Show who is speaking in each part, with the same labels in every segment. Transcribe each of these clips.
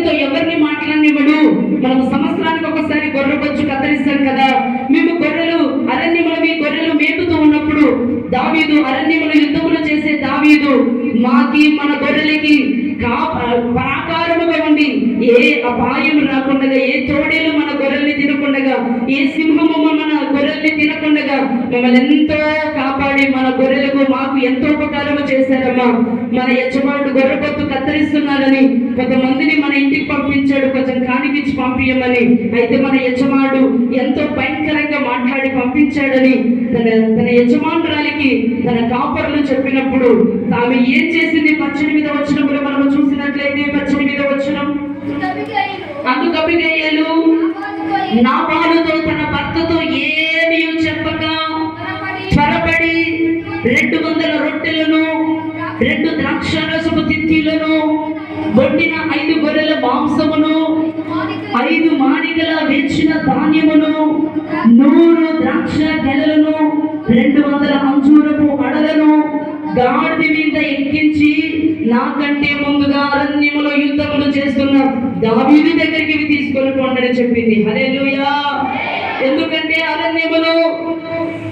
Speaker 1: ఎవరితో ఎవరిని మాట్లాడినివ్వడు? మనం సంవత్సరానికి ఒకసారి గొర్రె బొచ్చు కత్తిరిస్తాం కదా. మేము గొర్రెలు అరణ్యములు మీ గొర్రెలు మేపుతూ ఉన్నప్పుడు దావీదు అరణ్యములు యుద్ధములు చేసే దావీదు మాకి మన గొర్రెలకి కా ఏ అపాయం రాకుండా ఏ తోడేలు మన గొర్రెల్ని తినకుండగా ఏ సింహము మన గొర్రెల్ని తినకుండగా మమ్మల్ని ఎంతో కాపాడి మన గొర్రెలకు మాకు ఎంతో ఉపకారము చేశారమ్మా. మన యజమానుడు గొర్రె పొత్తు కత్తిరిస్తున్నారని కొంతమందిని మన ఇంటికి పంపించాడు కొంచెం కానికిచ్చి పంపించమని అయితే మన యజమానుడు ఎంతో భయంకరంగా మాట్లాడి పంపించాడని తన తన యజమానురాలికి తన కాపర్లు చెప్పినప్పుడు ఆమె ఏం చేసింది? పచ్చడి మీద వచ్చినప్పుడు మనము చూసినట్లయితే పచ్చడి మీద వచ్చినం. అందుకు అభిగయ్యలు నా బాలుతో తన భర్తతో ఏమీ చెప్పక త్వరపడి రెండు వందల రొట్టెలను రెండు ద్రాక్షారసపు తిత్తిలను వండిన ఐదు గొర్రెల మాంసమును ఐదు మానికల వేచిన ధాన్యమును నూరు ద్రాక్ష గెలలను రెండు వందల గాడి మీద ఎక్కించి నాకంటే ముందుగా అరణ్యములో యుద్ధములు చేస్తున్న దావీదు దగ్గరికి తీసుకొని పోండని చెప్పింది. హరేలుయా ఎందుకంటే అరణ్యములో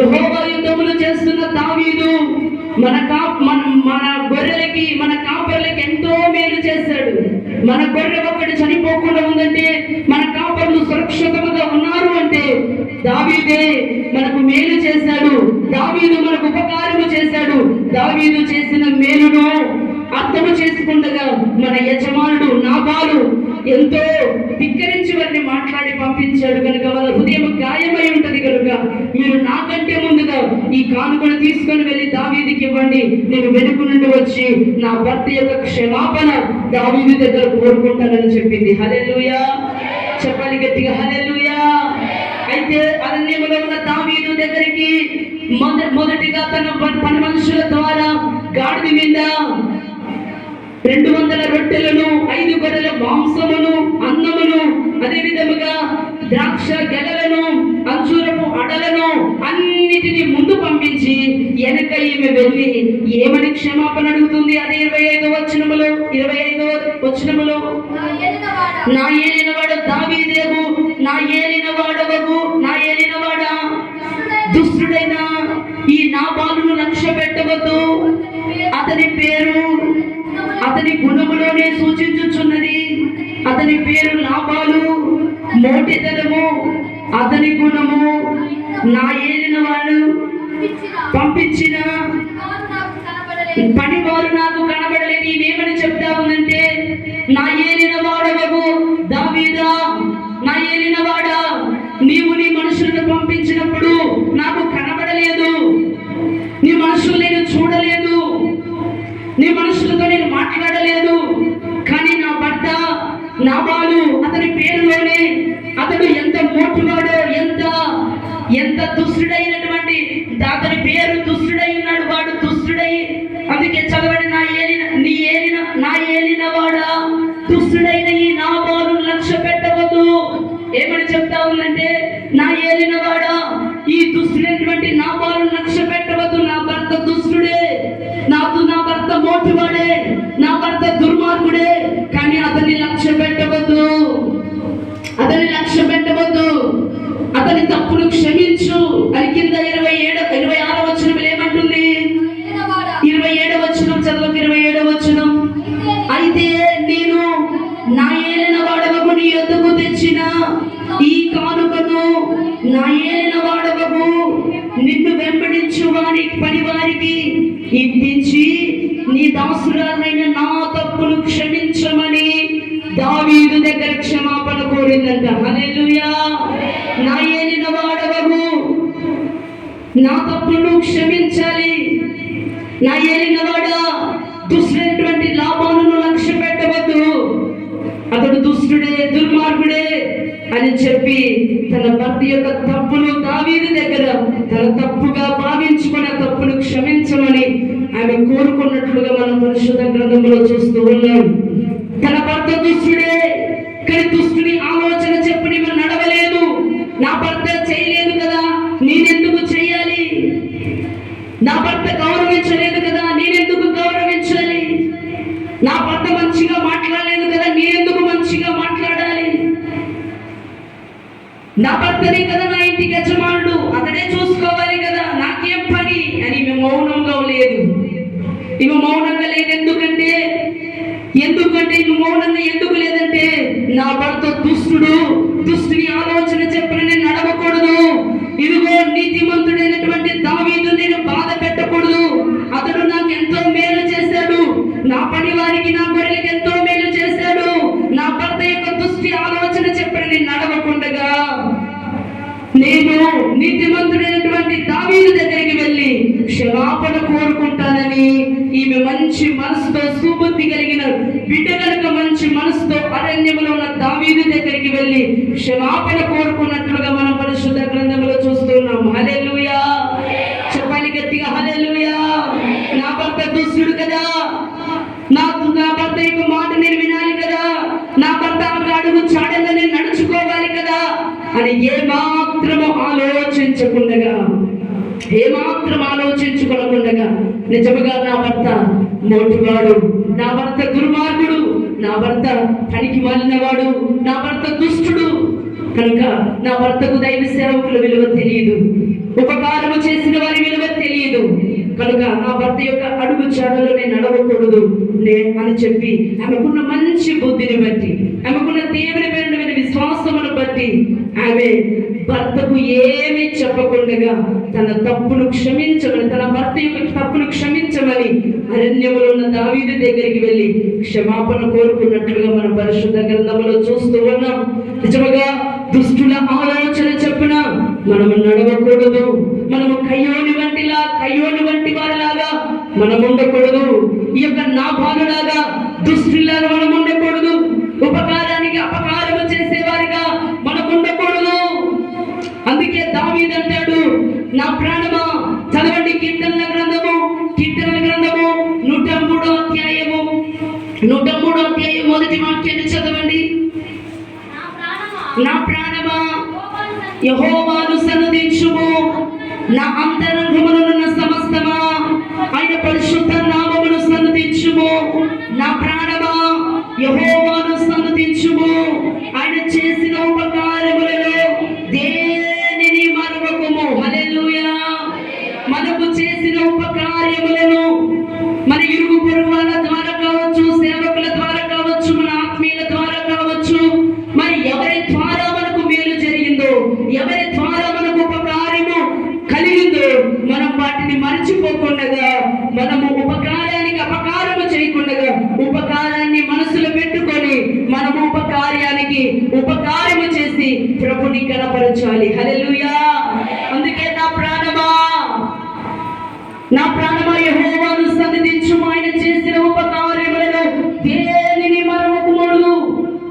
Speaker 1: యెహోవా యుద్ధములు చేస్తున్న దావీదు మన కా మన మన గొర్రెలకి మన కాపర్లకి ఎంతో మేలు చేశాడు. మన గొర్రె ఒకటి చనిపోకుండా ఉందంటే మన కాపర్లు సురక్షితంగా ఉన్నారు అంటే దావీదే మనకు మేలు చేశాడు. దావీదు మనకు ఉపకారము చేశాడు. దావీదు చేసిన మేలును అర్థము చేసుకుండగా మన యజమానుడు నాబాలు ఎంతో ధిక్కరించి వారిని మాట్లాడి పంపించాడు. కనుక వాళ్ళ హృదయం గాయమై ఉంటది కనుక మీరు నాకంటే ముందుగా ఈ కానుకను తీసుకొని వెళ్ళి దావీదికి ఇవ్వండి. నేను వెనుక నుండి వచ్చి నా భర్త యొక్క క్షమాపణ దావీది దగ్గర కోరుకుంటానని చెప్పింది. హలెలుయా చెప్పాలి గట్టిగా హలెలుయా అయితే అరణ్యములో ఉన్న దావీదు దగ్గరికి మొద మొదటిగా తన పని మనుషుల ద్వారా గాడిద మీద రెండు వందల రొట్టెలను ఐదు గొర్రెల మాంసమును అన్నమును అదే విధముగా ద్రాక్ష గెలలను అంజూరపు అడలను అన్నిటిని ముందు పంపించి వెనక ఈమె వెళ్ళి ఏమని క్షమాపణ అడుగుతుంది? అదే ఇరవై ఐదో వచనములో ఇరవై ఐదో వచనములో. నా ఏలినవాడు దావీదేవు నా ఏలినవాడవగు అతని సూచించుచున్నది. అతని పేరు లాభాలు మోటితనము అతని గుణము. నా ఏలిన వాళ్ళు పంపించిన పని వారు నాకు కనబడలేదు. ఇవేమని చెప్తా ఉందంటే నా ఏలిన వాడవగు దావీదా. నా ఏలిన వాడా? నాబాలు అతని పేరులోనే అతడు ఎంత మోటువాడో ఎంత ఎంత దుష్టుడైనటువంటి అతని పేరు దుష్టుడై ఉన్నాడు వాడు దుష్టుడై. అందుకే చదవండి నా ఏలిన నీ ఏలిన నా ఏలిన వాడా దుష్టుడైన ఈ నా బాలు లక్ష్య పెట్టవద్దు. ఏమని చెప్తా ఉందంటే నా ఏలిన వాడా ఈ దుష్టుడైనటువంటి నా బాలు లక్ష్య పెట్టవద్దు నా క్షమాపణ కోరిందంట. హల్లెలూయా. నా ఏలిన వాడవకు నా తప్పును క్షమించాలి. నా ఏలినవాడా దుష్టుడైనటువంటి లాభాలను లక్ష్య పెట్టవద్దు. అతడు దుష్టుడే దుర్మార్గుడే అని చెప్పి తన భర్త యొక్క తప్పును దావీది దగ్గర తన తప్పుగా భావించుకున్న తప్పును క్షమించమని ఆమె కోరుకున్నట్లుగా మనం పరిశుద్ధ గ్రంథంలో చూస్తూ ఉన్నాం. తన భర్త దుష్టుడే కానీ దుష్టుని ఆలోచన చెప్పు మనం నడవలేదు. నా భర్త చేయలేదు కదా నేనెందుకు చేయాలి? నా భర్త గౌరవించలేదు కదా నేనెందుకు గౌరవించాలి? నా భర్త మంచిగా మాట్లాడలేదు కదా నేనెందుకు మంచిగా మాట్లాడాలి? నా భర్తనే కదా నా ఇంటికి యజమానుడు అతడే చూసుకోవాలి కదా నాకేం పని? అని ఇవి మౌనంగా లేదు. ఇవి మౌనంగా లేదు ఎందుకంటే ఎందుకంటే ఇవి మౌనంగా ఎందుకు లేదు? నా భర్త దుష్టుడు. దుష్టుని ఆలోచన చెప్పిన నేను నడవకూడదు. ఇదిగో నీతిమంతుడైనటువంటి దావీదు నేను బాధ పెట్టకూడదు. అతడు నాకు ఎంతో మేలు చేశాడు. నా పని వారికి నా గొర్రెలకు ఎంతో మేలు చేశాడు. నా భర్త యొక్క దుష్టి ఆలోచన చెప్పిన నేను నడవకుండగా నేను నీతిమంతుడైనటువంటి దావీదు దగ్గరికి వెళ్ళి క్షమాపణ కోరుకుంటానని ఈమె మంచి మనసుతో సుబుద్ధి కలిగిన బిడ్డ కనుక మంచి మనసుతో అరణ్యములో ఉన్న దావీదు దగ్గరికి వెళ్ళి క్షమాపణ కోరుకున్నట్లుగా మనం పరిశుద్ధ గ్రంథంలో చూస్తున్నాం. హల్లెలూయా. చెప్పాలి గట్టిగా హల్లెలూయా. నా భర్త దుష్టుడు కదా. నాకు నా భర్త యొక్క మాట నేను వినాలి కదా. నా భర్త ఒక అడుగు చాడల్లో నేను నడుచుకోవాలి కదా. అని ఏమాత్రము ఆలోచించకుండా ఆలోచించకుండగా నిజముగా నా భర్త మోటుగాడు నా భర్త దుర్మార్గుడు. నా భర్త పనికి మాలినవాడు. నా భర్త దుష్టుడు. కనుక నా భర్తకు దైవ సేవకుల విలువ తెలియదు. ఉపకారము చేసిన వారి విలువ తెలియదు. కనుక నా భర్త యొక్క అడుగు చాడలో నేను నడవకూడదు. నే అని చెప్పి ఆమెకున్న మంచి బుద్ధిని బట్టి ఆమెకున్న దేవుని విశ్వాసమును బట్టి ఆమె భర్తకు ఏమి చెప్పకుండా తన తప్పును క్షమించమని తన భర్త యొక్క తప్పును క్షమించమని అరణ్యములో ఉన్న దావీదు దగ్గరికి వెళ్ళి క్షమాపణ కోరుకున్నట్లుగా మన పరిశుద్ధ గ్రంథములో చూస్తూ ఉన్నాం నిజముగా దుష్టుల ఆలోచన చెప్పిన మనము నడవకూడదు మనము కయ్యోని వంటిలా కయ్యోని వంటి వారిలాగా మనం ఉండకూడదు ఈ యొక్క నాభాలులాగా దుష్టులాగా మనము ప్రాణమా. చదవండి కీర్తనల గ్రంథము. కీర్తనల గ్రంథము నూట మూడో అధ్యాయము. నూట మూడో అధ్యాయం మొదటి వాక్యాన్ని చదవండి. నా ప్రాణమా? యహోవాను సన్నదించుము. నా అంతరం అదే ద్వారా మనకు ఉపకారము కలిగిందో మనం వాటిని మరచిపోకుండా మనము ఉపకారానికి అపకారము చేయకుండా ఉపకారాన్ని మనసులో పెట్టుకొని మనము ఉపకార్యానికి ఉపకారము చేసి ప్రభుని కనపరచాలి హలెలుయా అందుకే నా ప్రాణమా! నా ప్రాణమా యహోవాను సన్నిధించు ఆయన చేసిన ఉపకార్యములను దేనిని మరవకూడదు?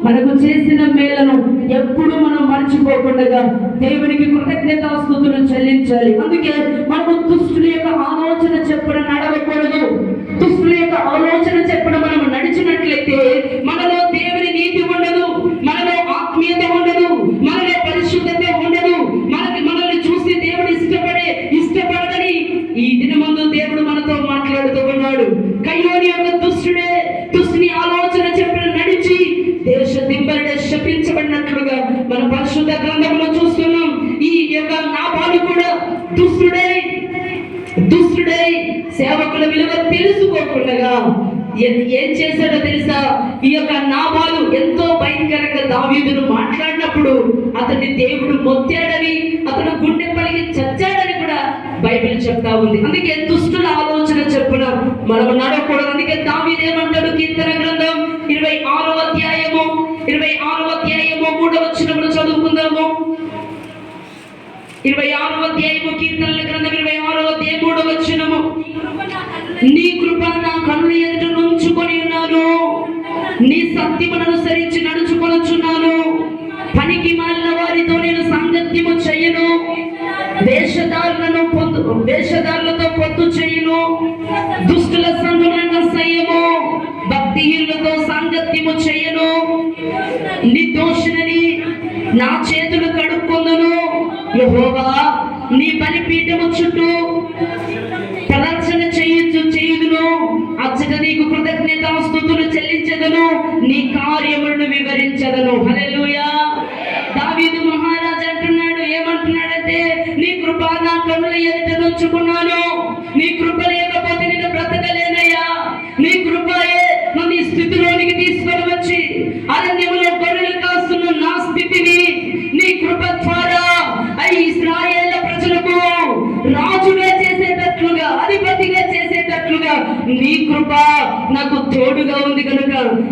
Speaker 1: మనకు చేసిన మేలను ఎప్పుడు మనం మర్చిపోకుండా దేవునికి కృతజ్ఞతాస్తుతులు చెల్లించాలి. అందుకే మనము దుష్టుల యొక్క ఆలోచన చెప్పడం నడవకూడదు. దుష్టుల యొక్క ఆలోచన ఏం చేశాడో తెలుసా? ఈ యొక్క నామాలు ఎంతో భయంకరంగా దావీదును మాట్లాడినప్పుడు అతన్ని దేవుడు మొత్తాడని అతను గుండె పలిగి చచ్చాడని కూడా బైబిల్ చెప్తా ఉంది. అందుకే దుష్టుల ఆలోచన చెప్పున మనం నడకూడదు అందుకే దావీదు ఏమంటాడు కీర్తన గ్రంథం? ఇరవై ఆరో అధ్యాయము ఇరవై ఆరో అధ్యాయము మూడవ చిన్నప్పుడు చదువుకుందాము. ఇరవై ఆరో అధ్యాయము కీర్తనల గ్రంథం సత్యమును అనుసరించి నడుచుకొనుచున్నాను పనికి మాలిన వారితో నేను సాంగత్యము చేయను. వేషధారులను పొద్దు వేషధారులతో పొద్దు చేయను. దుష్టుల సంఘములను సయ్యము భక్తిహీనులతో సాంగత్యము చేయను. నిర్దోషులని నా చేతులు కడుక్కొందును. యహోవా నీ బలిపీఠము చుట్టూ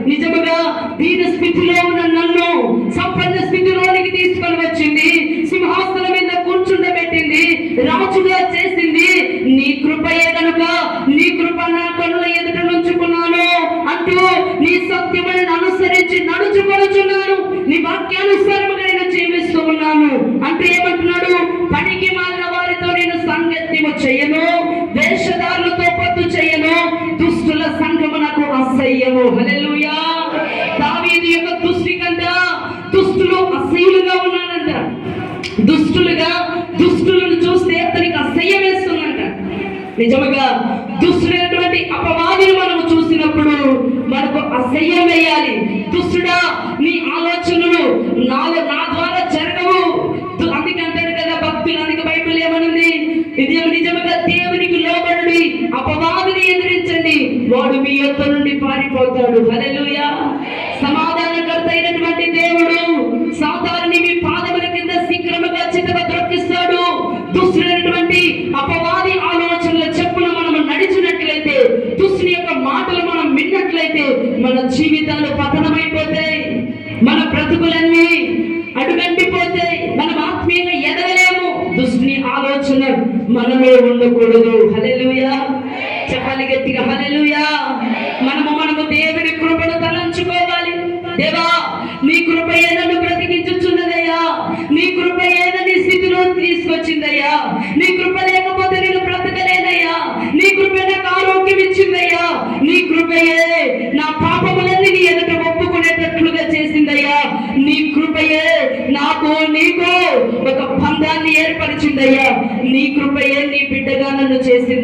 Speaker 1: నిజముగా దీని స్థితిలో ఉన్న నన్ను సంపన్న స్థితిలోనికి తీసుకొని వచ్చింది సింహాసనం మీద కూర్చుండబెట్టింది రాజుగా చేసింది నీ కృపయే కనుక నీ కృప నా కనుల ఎదుట నుంచుకున్నాను అంటూ నీ సత్యములను అనుసరించి నడుచుకొనుచున్నాను నీ వాక్యానుసారముగా నేను జీవిస్తూ ఉన్నాను అంటే ఏమంటున్నాడు పనికి మాలిన వారితో నేను సాంగత్యము చేయను వేషధారులతో పట్టు చేయను దుష్టుల సంఘము నాకు అసహ్యము హల్లెలూయా. దావీదు యొక్క దృష్టి కంట దుస్తులు అసహ్యులుగా ఉన్నాడంట దుష్టులుగా దుష్టులను చూస్తే అతనికి అసహ్యం వేస్తుందంట. నిజముగా దుష్టుడైనటువంటి అపవాదిని మనము చూసినప్పుడు మనకు అసహ్యం వేయాలి. దుష్టుడా నీ ఆలోచనలు నాలో నా ఏమనుంది నిజం నిజముగా దేవునికి లోబడి అపవాదిని ఎదిరించండి. వాడు మీ యొక్క నుండి పారిపోతాడు. హల్లెలూయా. సమాధానకర్త అయినటువంటి దేవుడు సాతాన్ని మీ పాదముల కింద శీఘ్రముగా చిత్తగా దొరికిస్తాడు దుస్తులైనటువంటి అపవాది ఆలోచనల చెప్పున మనం నడిచినట్లయితే దుస్తుని యొక్క మాటలు మనం విన్నట్లయితే మన జీవితాలు పతనం మన బ్రతుకులన్నీ అడుగంటిపోతాయి మనం ఆత్మీయంగా ఎదగలేము దుష్టుని ఆలోచన మనలో ఉండకూడదు హలెలుయా చెప్పాలి గట్టిగా హలెలుయా మనము మనము దేవుని కృపను తలంచుకోవాలి. దేవా నీ కృప ఏదను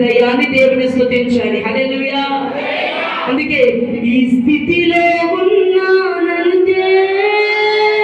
Speaker 1: నన్ను దేవుని స్తుతించాలి హల్లెలూయా. అందుకే ఈ స్థితిలో